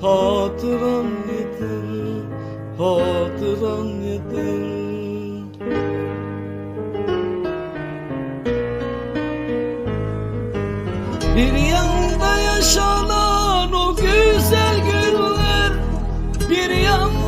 hatıran yeter Hatıran yeter. Bir yanda yaşanan o güzel günler Bir yanda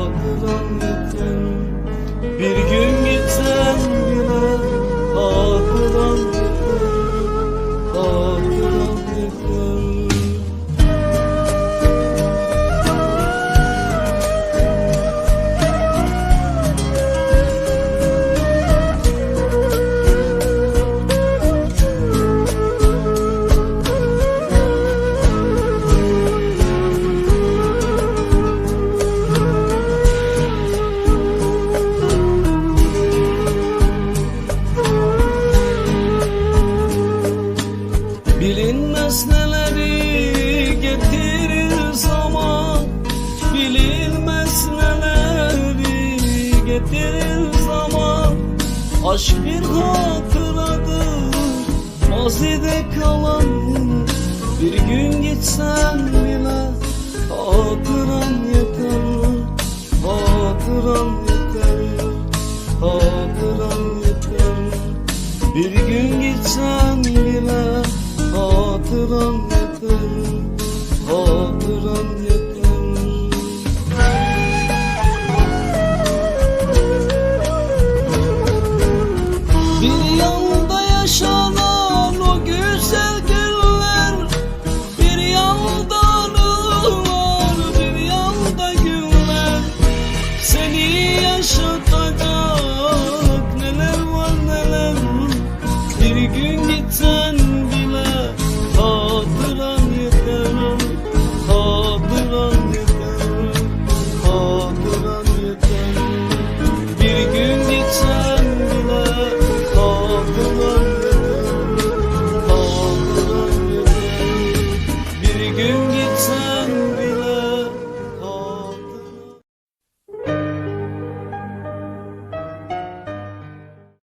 Aşk bir hatıradır Mazide kalan yine Bir gün gitsen bile Hatıran yeterli Hatıran yeterli Hatıran yeterli Bir gün gitsen bile Hatıran yeterli